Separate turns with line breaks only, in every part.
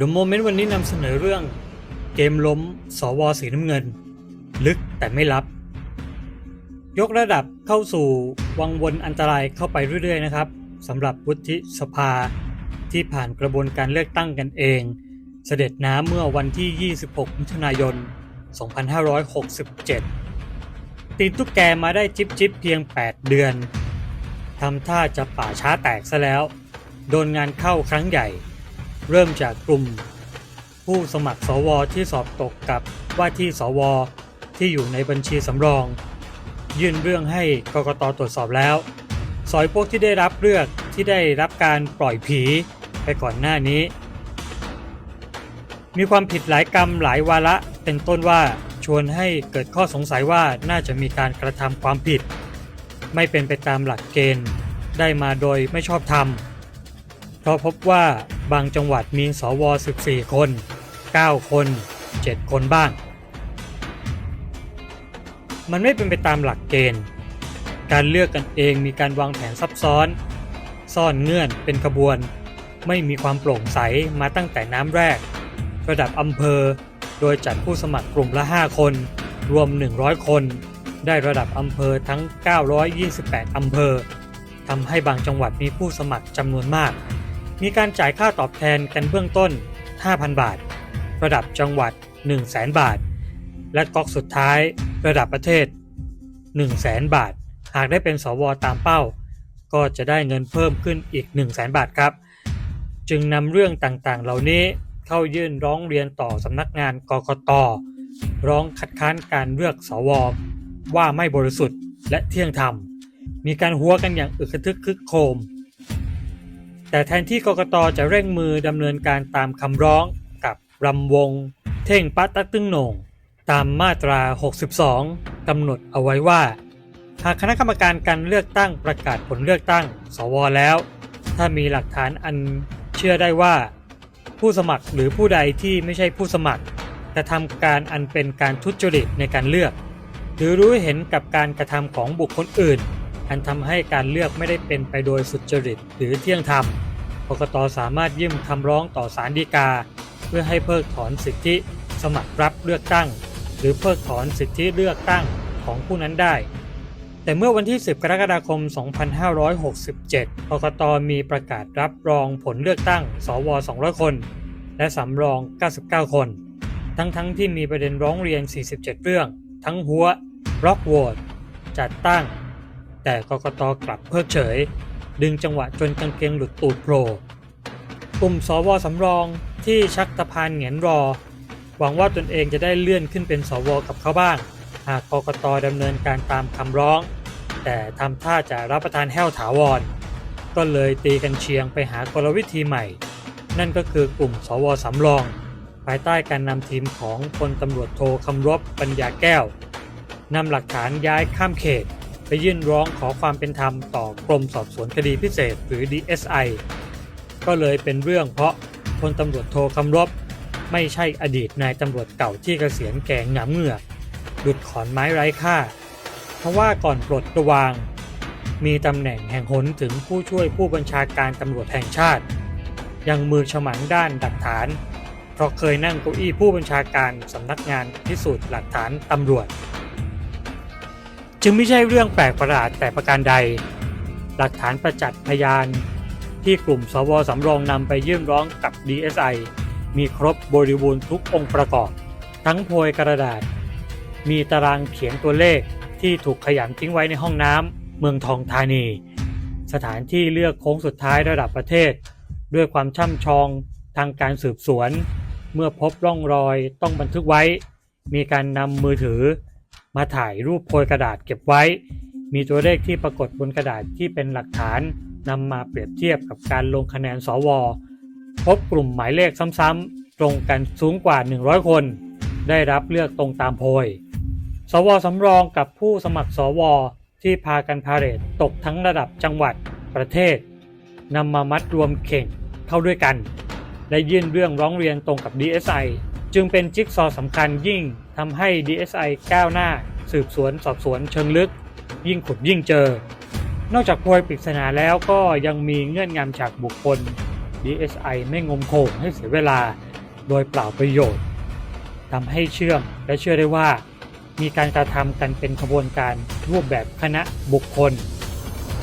The Moment วันนี้นำเสนอเรื่องเกมล้ม สวสีน้ำเงิน ลึกแต่ไม่ลับ ยกระดับเข้าสู่วังวนอันตรายเข้าไปเรื่อยๆนะครับสำหรับวุฒิสภาที่ผ่านกระบวนการเลือกตั้งกันเอง เสด็จน้ำเมื่อวันที่ 26 มิถุนายน 2567 ตีนตุ๊กแกมาได้จิบจิบเพียง 8 เดือนทำท่าจะป่าช้าแตกซะแล้ว โดนงานเข้าครั้งใหญ่ เริ่มจากกลุ่ม ผู้สมัครสวที่สอบตกกับว่าที่สวที่อยู่ในบัญชีสำรอง ยื่นเรื่องให้กกตตรวจสอบแล้ว สอยพวกที่ได้รับเลือกที่ได้รับการปล่อยผีไปก่อนหน้านี้ มีความผิดหลายกรรมหลายวาระเป็นต้นว่าชวนให้เกิดข้อสงสัยว่าน่าจะมีการกระทำความผิด ไม่เป็นไปตามหลักเกณฑ์ได้มาโดยไม่ชอบธรรมเพราะพบว่า บางจังหวัดมีสว 14 คน 9 คน 7 คนบ้าง มันไม่เป็นไปตามหลักเกณฑ์ การเลือกกันเองมีการวางแผนซับซ้อน ซ่อนเงื่อนเป็นขบวน ไม่มีความโปร่งใสมาตั้งแต่น้ำแรก ระดับอำเภอ โดยจัดผู้สมัครกลุ่มละ 5 คน รวม 100 คน ได้ระดับอำเภอทั้ง 928 อำเภอทำให้บางจังหวัดมีผู้สมัครจำนวนมาก มีการจ่ายค่าตอบแทนกันเบื้องต้น 5,000 บาท ระดับจังหวัด 100,000 บาท และก๊อกสุดท้าย ระดับประเทศ 100,000 บาท หากได้เป็นสวตามเป้า ก็จะได้เงินเพิ่มขึ้นอีก 100,000 บาทครับ จึงนำเรื่องต่างๆ เหล่านี้เข้ายื่นร้องเรียนต่อสำนักงานกกต ร้องคัดค้านการเลือกสว ว่าไม่บริสุทธิ์และเที่ยงธรรม มีการหัวกันอย่างอึกระทึกคึกโคม แต่แทนที่กกตจะเร่งมือดำเนินการตามคำร้องกับรำวง เท่งปัตตะตึงหนง ตามมาตรา 62กำหนดเอาไว้ว่า หากคณะกรรมการการเลือกตั้งประกาศผลเลือกตั้ง สวแล้ว ถ้ามีหลักฐานอันเชื่อได้ว่า ผู้สมัครหรือผู้ใดที่ไม่ใช่ผู้สมัครกระทำการอันเป็นการทุจริตในการเลือก หรือรู้เห็นกับการกระทำของบุคคลอื่น อันทำให้การเลือกไม่ได้เป็นไปโดยสุจริตหรือเที่ยงธรรม กกตสามารถยื่นคำร้องต่อศาลฎีกา เพื่อให้เพิกถอนสิทธิสมัครรับเลือกตั้ง หรือเพิกถอนสิทธิเลือกตั้งของผู้นั้นได้ แต่เมื่อวันที่ 10 กรกฎาคม 2567 กกตมีประกาศรับรองผลเลือกตั้ง สว 200 คน และสำรอง 99 คน ทั้งๆทที่มีประเด็นร้องเรียน 47 เรื่อง ทั้งหัวบล็อกโหวตจัดตั้ง แต่กกตกลับเพิกเฉย ดึงจังหวะจนกางเกงหลุดตูดโผล่กลุ่มสวสำรองที่ชักตะพานเหงียนรอ หวังว่าตนเองจะได้เลื่อนขึ้นเป็นสวกับเขาบ้าง หากกกตดำเนินการตามคำร้อง แต่ทำท่าจะรับประทานแห้วถาวร ก็เลยตีกันเชียงไปหากลวิธีใหม่ นั่นก็คือกลุ่มสวสำรอง ภายใต้การนำทีมของพลตำรวจโทคำรบปัญญาแก้วนำหลักฐานย้ายข้ามเขต ไปยื่นร้องขอความเป็นธรรมต่อกรมสอบสวนคดีพิเศษหรือ DSI ก็เลยเป็นเรื่องเพราะพลตำรวจโทคำรบ ไม่ใช่อดีตนายตำรวจเก่าที่เกษียณแก่หงำเหงือกดุดขอนไม้ไร้ค่าเพราะว่าก่อนปลดระวาง มีตำแหน่งแห่งหนถึงผู้ช่วยผู้บัญชาการตำรวจแห่งชาติ ยังมือฉมังด้านดักฐาน เพราะเคยนั่งเก้าอี้ผู้บัญชาการสำนักงานพิสูจน์หลักฐานตำรวจ จึงไม่ใช่เรื่องแปลกประหลาดแต่ประการใด หลักฐานประจักษ์พยานที่กลุ่มสวสำรองนำไปยื่นร้องกับ DSI มีครบบริบูรณ์ทุกองค์ประกอบ ทั้งโพยกระดาษ มีตารางเขียนตัวเลขที่ถูกขยำทิ้งไว้ในห้องน้ำเมืองทองธานี สถานที่เลือกโค้งสุดท้ายระดับประเทศ ด้วยความช่ำชองทางการสืบสวน เมื่อพบร่องรอยต้องบันทึกไว้ มีการนำมือถือ มาถ่ายรูปโพยกระดาษเก็บไว้ มีตัวเลขที่ปรากฏบนกระดาษที่เป็นหลักฐานนำมาเปรียบเทียบกับการลงคะแนนสว พบกลุ่มหมายเลขซ้ำๆตรงกันสูงกว่า 100 คน ได้รับเลือกตรงตามโพย สวสำรองกับผู้สมัครสวที่พากันพาเรดตกทั้งระดับจังหวัดประเทศนำมามัดรวมเข่งเข้าด้วยกัน และยื่นเรื่องร้องเรียนตรงกับ DSI จึงเป็นจิ๊กซอสำคัญยิ่ง ทำให้ DSI ก้าวหน้า สืบสวนสอบสวนเชิงลึก ยิ่งขุดยิ่งเจอ นอกจากโพยปริศนาแล้วก็ยังมีเงื่อนงำจากบุคคล DSI ไม่งมโขงให้เสียเวลาโดยเปล่าประโยชน์ทำให้เชื่อมและเชื่อได้ว่า มีการกระทำกันเป็นขบวนการรูปแบบคณะบุคคล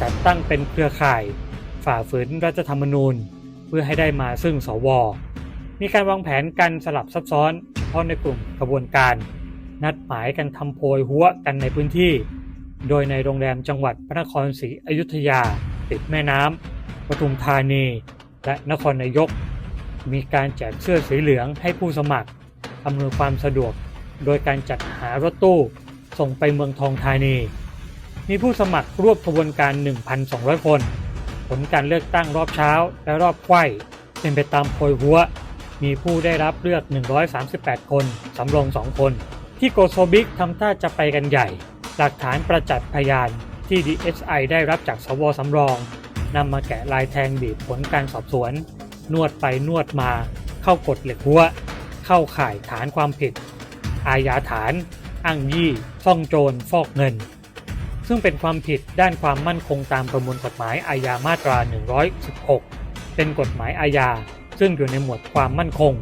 จัดตั้งเป็นเครือข่าย ฝ่าฝืนรัฐธรรมนูญ เพื่อให้ได้มาซึ่งสว มีการวางแผนกันสลับซับซ้อนาะในกลุ่มขบวนการ นัดหมายกันทำโพยหัวกันในพื้นที่ โดยในโรงแรมจังหวัดพระนครศรีอยุธยา ติดแม่น้ำปทุมธานี และนครนายก มีการแจกเสื้อสีเหลืองให้ผู้สมัครอำนวยความสะดวก โดยการจัดหารถตู้ส่งไปเมืองทองธานี มีผู้สมัครรวบขบวนการ 1,200 คน ผลการเลือกตั้งรอบเช้าและรอบไขว้เป็นไปตามโพยหัว มีผู้ได้รับเลือก 138 คน สำรอง 2 คน ที่โกโซบิกทำท่าจะไปกันใหญ่ หลักฐานประจักษ์พยานที่ DSI ได้รับจากสวสำรองนำมาแกะลายแทงบีบผลการสอบสวน นวดไปนวดมา เข้ากฎเหล็กหัว เข้าข่ายฐานความผิด อาญาฐาน อ้างยี่ ซ่องโจร ฟอกเงิน ซึ่งเป็นความผิดด้านความมั่นคงตามประมวลกฎหมายอาญามาตรา 116 เป็นกฎหมายอาญา ซึ่งอยู่ในหมวดความมั่นคง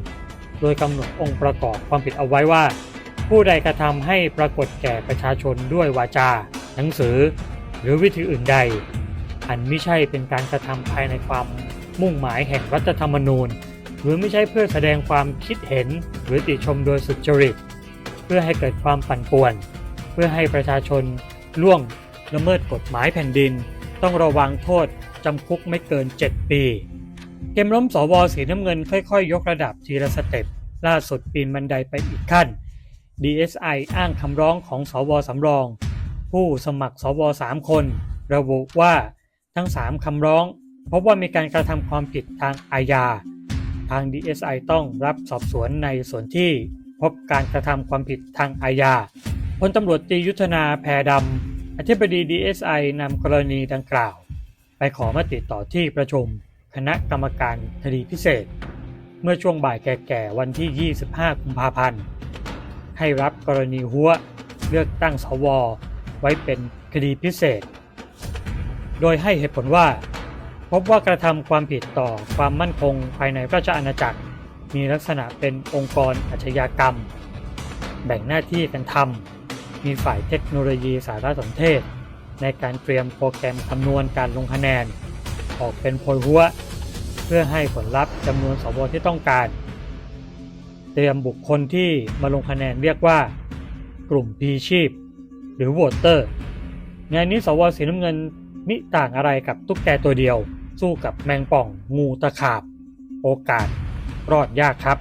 โดยกำหนดองค์ประกอบความผิดเอาไว้ว่า ผู้ใดกระทำให้ปรากฏแก่ประชาชนด้วยวาจา หนังสือ หรือวิธีอื่นใด อันไม่ใช่เป็นการกระทำภายในความมุ่งหมายแห่งรัฐธรรมนูญ หรือไม่ใช่เพื่อแสดงความคิดเห็นหรือติชมโดยสุจริต เพื่อให้เกิดความปั่นป่วน เพื่อให้ประชาชนล่วงละเมิดกฎหมายแผ่นดิน ต้องระวังโทษจำคุกไม่เกิน 7 ปี เกมล้มสวสีน้ำเงินค่อยๆ ยกระดับทีละสเต็ป ล่าสุดปีนบันไดไปอีกขั้น DSI อ้างคำร้องของสวสำรอง ผู้สมัครสว3คน ระบุว่าทั้ง 3 คำร้อง พบว่ามีการกระทำความผิดทางอาญา ทาง DSI ต้องรับสอบสวนในส่วนที่พบการกระทำความผิดทางอาญาพลตำรวจตียุทธนาแพรดำอธิบดี DSI นำกรณีดังกล่าว ไปขอมติต่อที่ประชุม คณะกรรมการคดีพิเศษ เมื่อช่วงบ่ายแก่ๆวันที่ 25 กุมภาพันธ์ ให้รับกรณีหัวเลือกตั้งสว ไว้เป็นคดีพิเศษ โดยให้เหตุผลว่า พบว่ากระทำความผิดต่อความมั่นคงภายในราชอาณาจักร มีลักษณะเป็นองค์กรอาชญากรรม แบ่งหน้าที่กันทำมีฝ่ายเทคโนโลยีสารสนเทศ ในการเตรียมโปรแกรมคำนวณการลงคะแนน ออกเป็นโพลหัว เพื่อให้ผลลัพธ์จำนวนสวที่ต้องการ เตรียมบุคคลที่มาลงคะแนนเรียกว่า กลุ่มพีชีพ หรือโหวตเตอร์งานนี้สวสีน้ำเงินมิต่างอะไรกับตุ๊กแกตัวเดียว สู้กับแมงป่องงูตะขาบ โอกาส รอดยากครับ